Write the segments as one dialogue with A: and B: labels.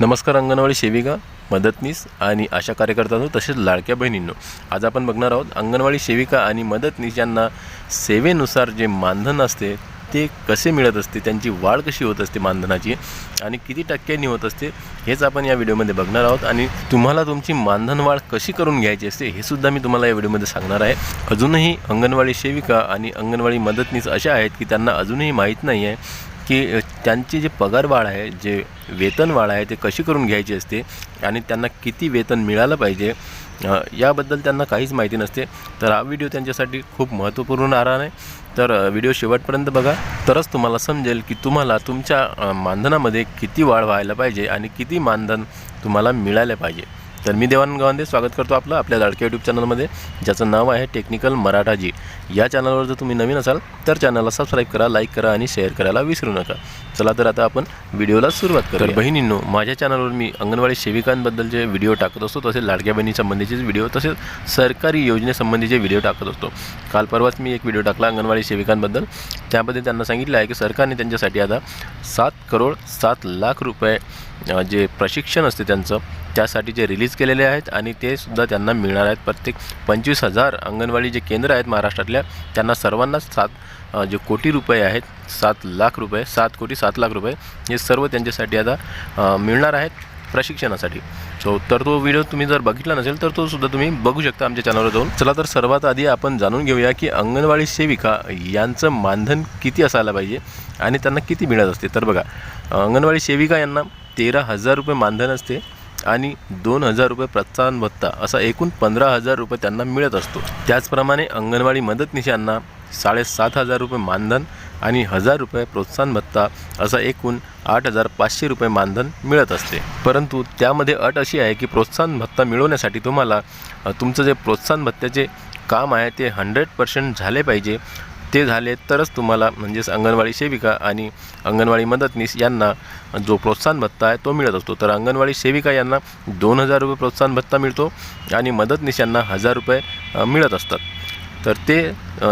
A: नमस्कार अंगणवाडी सेविका मदतनीस आणि आशा कार्यकर्त्यांनो तसेच लाडक्या बहिणींनो. आज आपण बघणार आहोत अंगणवाडी सेविका आणि मदतनीस यांना सेवेनुसार जे मानधन असते ते कसे मिळत असते त्यांची वाढ कशी होत असते मानधनाची आणि किती टक्क्यांनी होत असते हेच आपण या व्हिडिओमध्ये बघणार आहोत आणि तुम्हाला तुमची मानधन वाढ कशी करून घ्यायची असते हे सुद्धा मी तुम्हाला या व्हिडिओमध्ये सांगणार आहे. अजूनही अंगणवाडी सेविका आणि अंगणवाडी मदतनीस अशा आहेत की त्यांना अजूनही माहीत नाही आहे की त्यांची जे पगार वाढ आहे जे वेतन वाढ आहे ते कशी करून घ्यायची असते आणि त्यांना किती वेतन मिळालं पाहिजे याबद्दल त्यांना काहीच माहिती नसते. तर हा व्हिडिओ त्यांच्यासाठी खूप महत्त्वपूर्ण राहणार आहे. तर व्हिडिओ शेवटपर्यंत बघा. तरच तुम्हाला समजेल की तुम्हाला तुमच्या मानधनामध्ये किती वाढ व्हायला पाहिजे आणि किती मानधन तुम्हाला मिळालं पाहिजे. तर मी देवानंद गावंदे स्वागत करतो आपलं आपल्या लाडक्या यूट्यूब चॅनलमध्ये ज्याचं नाव आहे टेक्निकल मराठाजी. या चॅनलवर जर तुम्ही नवीन असाल तर चॅनलला सबस्क्राईब करा लाईक करा आणि शेअर करायला विसरू नका. चला तर आता आपण व्हिडिओला सुरुवात करू तर बहिणींनो माझ्या चॅनलवर मी अंगणवाडी सेविकांबद्दलचे व्हिडिओ टाकत असतो तसेच लाडक्या बहिणीसंबंधीचे व्हिडिओ तसेच सरकारी योजनेसंबंधीचे व्हिडिओ टाकत असतो. काल परवाच मी एक व्हिडिओ टाकला अंगणवाडी सेविकांबद्दल. त्यामध्ये त्यांना सांगितलं आहे की सरकारने त्यांच्यासाठी आता सात करोड सात लाख रुपये जे प्रशिक्षण असते त्यांचं त्यासाठी जे रिलीज केलेले आहेत आणि ते सुद्धा त्यांना मिळणार आहेत. प्रत्येक पंचवीस हजार अंगणवाडी जे केंद्र आहेत महाराष्ट्रातल्या त्यांना सर्वांनाच सात जे कोटी रुपये आहेत सात लाख रुपये सात कोटी सात लाख रुपये हे सर्व त्यांच्यासाठी आता मिळणार आहेत प्रशिक्षणासाठी. सो तर तो व्हिडिओ तुम्ही जर बघितला नसेल तर तो सुद्धा तुम्ही बघू शकता आमच्या चॅनलवर जाऊन. चला तर सर्वात आधी आपण जाणून घेऊया की अंगणवाडी सेविका यांचं मानधन किती असायला पाहिजे आणि त्यांना किती मिळत असते. तर बघा अंगणवाडी सेविका यांना तेरा हजार रुपये मानधन असते. आणि दोन हजार रुपये प्रोत्साहन भत्ता असा एकूण पंधरा हजार रुपये त्यांना मिळत असतो. त्याचप्रमाणे अंगणवाडी मदतनिशांना साडेसात हजार रुपये मानधन आणि हजार रुपये प्रोत्साहन भत्ता असा एकूण आठ हजार पाचशे रुपये मानधन मिळत असते. परंतु त्यामध्ये अट अशी आहे की प्रोत्साहन भत्ता मिळवण्यासाठी तुम्हाला तुमचं जे प्रोत्साहन भत्त्याचे काम आहे ते हंड्रेड पर्सेंट झाले पाहिजे. ते झाले तरच तुम्हाला म्हणजेच अंगणवाडी सेविका आणि अंगणवाडी मदतनीस यांना जो प्रोत्साहन भत्ता आहे तो मिळत असतो. तर अंगणवाडी सेविका यांना दोन हजार रुपये प्रोत्साहन भत्ता मिळतो आणि मदतनीस यांना हजार रुपये मिळत असतात. तर ते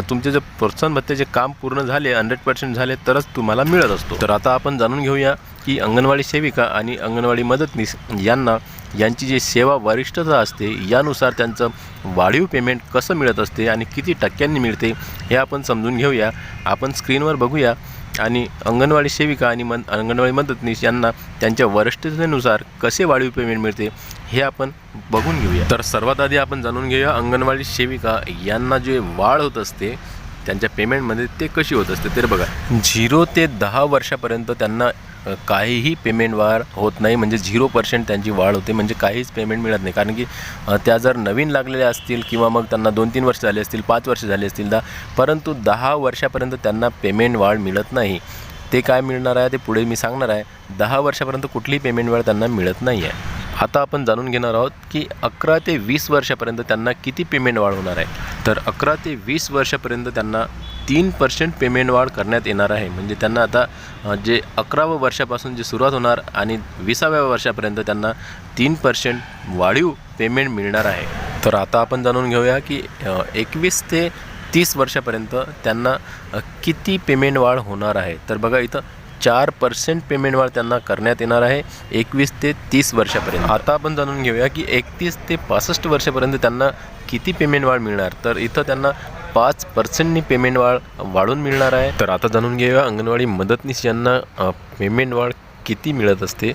A: तुमचे जे प्रोत्साहन भत्त्याचे काम पूर्ण झाले हंड्रेड पर्सेंट झाले तरच तुम्हाला मिळत असतो. तर आता आपण जाणून घेऊया की अंगणवाडी सेविका आणि अंगणवाडी मदतनीस यांना यांची जी सेवा वरिष्ठता असते यानुसार त्यांचं वाढीव पेमेंट कसं मिळत असते आणि किती टक्क्यांनी मिळते हे आपण समजून घेऊया. आपण स्क्रीनवर बघूया. आणि अंगणवाडी सेविका आणि मन अंगणवाडी मदतनीस यांना त्यांच्या वरिष्ठतेनुसार कसे वाढीव पेमेंट मिळते हे आपण बघून घेऊया. तर सर्वात आधी आपण जाणून घेऊया अंगणवाडी सेविका यांना जे वाढ होत असते त्यांच्या पेमेंटमध्ये ते कशी होत असते तर बघा. झिरो ते दहा वर्षापर्यंत त्यांना काहीही पेमेंट वाढ होत नाही म्हणजे झिरो पर्सेंट त्यांची वाढ होते म्हणजे काहीच पेमेंट मिळत नाही. कारण की त्या जर नवीन लागलेल्या असतील किंवा मग त्यांना दोन तीन वर्ष झाले असतील पाच वर्ष झाले असतील दहा परंतु दहा वर्षापर्यंत त्यांना पेमेंट वाढ मिळत नाही. ते काय मिळणार आहे ते पुढे मी सांगणार आहे. दहा वर्षापर्यंत कुठलीही पेमेंट वाढ त्यांना मिळत नाही आहे आता आपण जाणून घेणार आहोत की अकरा ते वीस वर्षापर्यंत त्यांना किती पेमेंट वाढ होणार आहे. तर अकरा ते वीस वर्षापर्यंत त्यांना तीन पर्सेंट पेमेंट वाढ करण्यात येणार आहे. म्हणजे त्यांना आता जे अकरावं वर्षापासून जे सुरुवात होणार आणि विसाव्या वर्षापर्यंत त्यांना तीन पर्सेंट वाढीव पेमेंट मिळणार आहे. तर आता आपण जाणून घेऊया की एकवीस ते तीस वर्षापर्यंत त्यांना किती पेमेंट वाढ होणार आहे. तर बघा इथं चार पर्सेंट पेमेंट वाढ त्यांना करण्यात येणार आहे एकवीस ते तीस वर्षापर्यंत. आता आपण जाणून घेऊया की एकतीस ते पासष्ट वर्षापर्यंत त्यांना किती पेमेंट वाढ मिळणार. तर इथं त्यांना पाच पर्सेंटनी पेमेंट वाढ वाढून मिळणार आहे. तर आता जाणून घेऊया अंगणवाडी मदतनीस यांना पेमेंट वाढ किती मिळत असते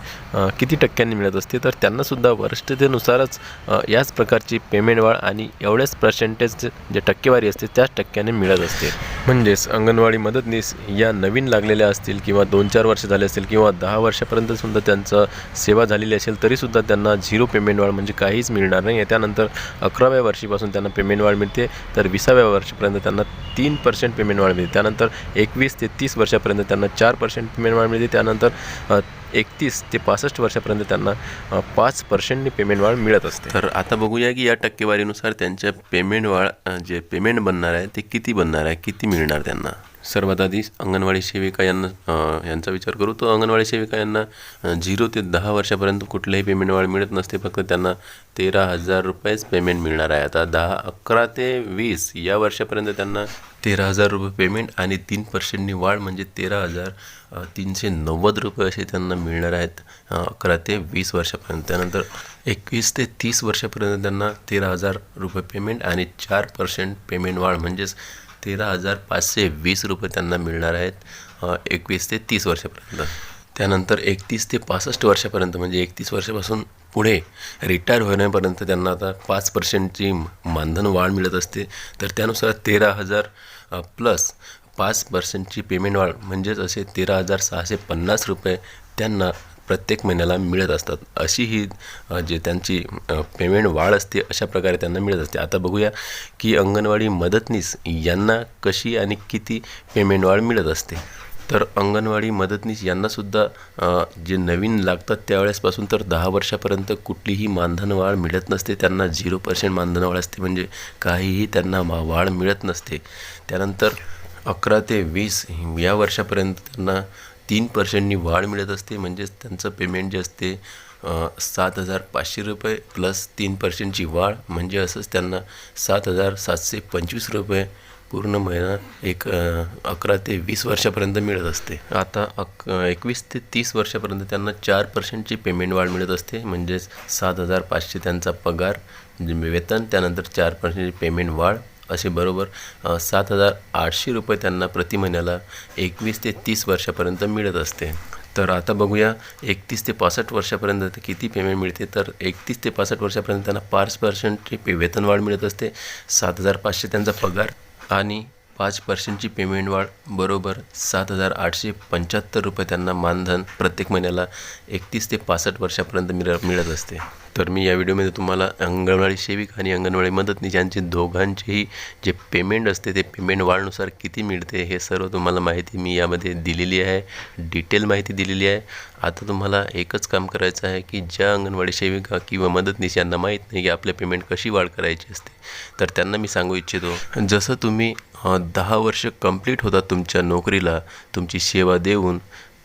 A: किती टक्क्यांनी मिळत असते तर त्यांनासुद्धा वरिष्ठतेनुसारच याच प्रकारची पेमेंट वाढ आणि एवढ्याच पर्सेंटेज जे टक्केवारी असते त्याच टक्क्याने मिळत असते. म्हणजेच अंगणवाडी मदतनीस या नवीन लागलेल्या असतील किंवा दोन चार वर्ष झाले असतील किंवा दहा वर्षापर्यंत सुद्धा त्यांचं सेवा झालेली असेल तरीसुद्धा त्यांना झिरो पेमेंट वाढ म्हणजे काहीच मिळणार नाही. आहे त्यानंतर अकराव्या वर्षीपासून त्यांना पेमेंट वाढ मिळते तर विसाव्या वर्षापर्यंत त्यांना तीन पर्सेंट पेमेंट वाढ मिळते. त्यानंतर एकवीस ते तीस वर्षापर्यंत त्यांना चार पर्सेंट पेमेंट वाढ मिळते. त्यानंतर एकतीस ते पासष्ट वर्षापर्यंत त्यांना पाच पर्सेंटनी पेमेंट वाढ मिळत असते. तर आता बघूया की या टक्केवारीनुसार त्यांच्या पेमेंट वाढ जे पेमेंट बनणार आहे ते किती बनणार आहे किती मिळणार त्यांना? सर्वात आधी अंगणवाडी सेविका यांना यांचा विचार करू. तर अंगणवाडी सेविका यांना झिरो ते दहा वर्षापर्यंत कुठलंही पेमेंट वाढ मिळत नसते. फक्त त्यांना तेरा हजार रुपयेच पेमेंट मिळणार आहे. आता दहा अकरा ते वीस या वर्षापर्यंत त्यांना तेरा हजार रुपये पेमेंट आणि तीन पर्सेंटनी वाढ म्हणजे तेरा हजार तीनशे नव्वद रुपये असे त्यांना मिळणार आहेत अकरा ते वीस वर्षापर्यंत. त्यानंतर एकवीस ते तीस वर्षापर्यंत त्यांना तेरा हजार रुपये पेमेंट आणि चार पर्सेंट पेमेंट वाढ म्हणजेच तेरा हजार पाचशे वीस रुपये त्यांना मिळणार आहेत एकवीस ते तीस वर्षापर्यंत. त्यानंतर एकतीस ते पासष्ट वर्षापर्यंत म्हणजे एकतीस वर्षापासून पुढे रिटायर होण्यापर्यंत त्यांना आता पाच पर्सेंटची मानधन वाढ मिळत असते. तर त्यानुसार तेरा हजार प्लस पाच पर्सेंटची पेमेंट वाढ म्हणजेच असे तेरा हजार सहाशे पन्नास रुपये त्यांना प्रत्येक महिन्याला मिळत असतात. अशी ही जे त्यांची पेमेंट वाढ असते अशा प्रकारे त्यांना मिळत असते. आता बघूया की अंगणवाडी मदतनीस यांना कशी आणि किती पेमेंट वाढ मिळत असते. तर अंगणवाडी मदतनीस यांनासुद्धा जे नवीन लागतात त्यावेळेसपासून तर दहा वर्षापर्यंत कुठलीही मानधन वाढ मिळत नसते. त्यांना झिरो पर्सेंट मानधन वाढ असते म्हणजे काहीही त्यांना मा वाढ मिळत नसते. त्यानंतर अकरा ते वीस या वर्षापर्यंत त्यांना तीन पर्सेंटनी वाढ मिळत असते. म्हणजेच त्यांचं पेमेंट जे असते सात हजार पाचशे रुपये प्लस तीन पर्सेंटची वाढ. म्हणजे असंच त्यांना सात हजार सातशे पंचवीस रुपये पूर्ण महिना एक अकरा ते वीस वर्षापर्यंत मिळत असते. आता अक एकवीस ते तीस वर्षापर्यंत त्यांना चार पर्सेंटची पेमेंट वाढ मिळत असते. म्हणजेच सात हजार पाचशे त्यांचा पगार म्हणजे वेतन त्यानंतर चार पर्सेंटची पेमेंट वाढ असे बरोबर सात हजार आठशे रुपये त्यांना प्रति महिन्याला एकवीस ते तीस वर्षापर्यंत मिळत असते. तर आता बघूया एकतीस ते पासष्ट वर्षापर्यंत किती पेमेंट मिळते? तर एकतीस ते पासष्ट वर्षापर्यंत त्यांना पाच पर्सेंटची पे वेतन वाढ मिळत असते. सात हजार पाचशे त्यांचा पगार आणि पाच पर्सेंटची पेमेंट वाढ बरोबर सात हजार आठशे पंच्याहत्तर रुपये त्यांना मानधन प्रत्येक महिन्याला एकतीस ते पासष्ट वर्षापर्यंत मिळ मिळत असते. तर मी या व्हिडिओमध्ये तुम्हाला अंगणवाडी सेविका आणि अंगणवाडी मदतनीस यांचे दोघांचेही जे पेमेंट असते ते पेमेंट वाढनुसार किती मिळते हे सर्व तुम्हाला माहिती मी यामध्ये दिलेली आहे. डिटेल माहिती दिलेली आहे. आता तुम्हाला एकच काम करायचं आहे की ज्या अंगणवाडी सेविका किंवा मदतनीस यांना माहीत नाही की आपल्या पेमेंट कशी वाढ करायची असते तर त्यांना मी सांगू इच्छितो. जसं तुम्ही दहा वर्ष कंप्लीट होतात तुमच्या नोकरीला तुमची सेवा देऊन.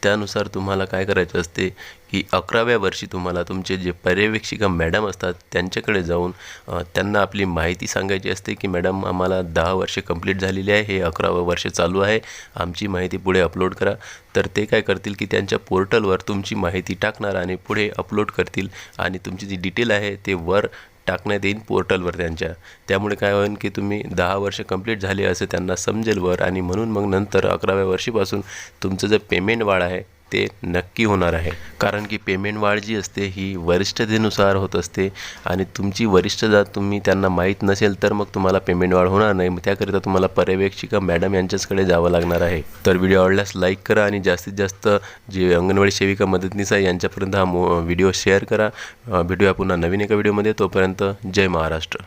A: त्यानुसार तुम्हाला काय करायचं असते की अकराव्या वर्षी तुम्हाला तुमचे जे पर्यवेक्षिका मॅडम असतात त्यांच्याकडे जाऊन त्यांना आपली माहिती सांगायची असते की मॅडम आम्हाला दहा वर्षे कंप्लीट झालेली आहे हे अकरावं वर्ष चालू आहे आमची माहिती पुढे अपलोड करा. तर ते काय करतील की त्यांच्या पोर्टलवर तुमची माहिती टाकणार आणि पुढे अपलोड करतील आणि तुमची जी डिटेल आहे ते वर टाकण्यात येईल पोर्टलवर त्यांच्या. त्यामुळे काय होईल की तुम्ही दहा वर्ष कंप्लीट झाले असं त्यांना समजेल वर आणि म्हणून मग नंतर अकराव्या वर्षीपासून तुमचं जे पेमेंट वाढ आहे ते नक्की होणार आहे. कारण की पेमेंट वाढ जी असते ही वरिष्ठतेनुसार होत असते आणि तुमची वरिष्ठता तुम्ही त्यांना माहीत नसेल तर मग तुम्हाला पेमेंट वाढ होणार नाही. मग त्याकरिता तुम्हाला पर्यवेक्षिका मॅडम यांच्याचकडे जावं लागणार आहे. तर व्हिडिओ आवडल्यास लाईक करा आणि जास्तीत जास्त जे अंगणवाडी सेविका मदतनीस आहे यांच्यापर्यंत हा मो व्हिडिओ शेअर करा. भेटूया पुन्हा नवीन एका व्हिडिओमध्ये तोपर्यंत जय महाराष्ट्र.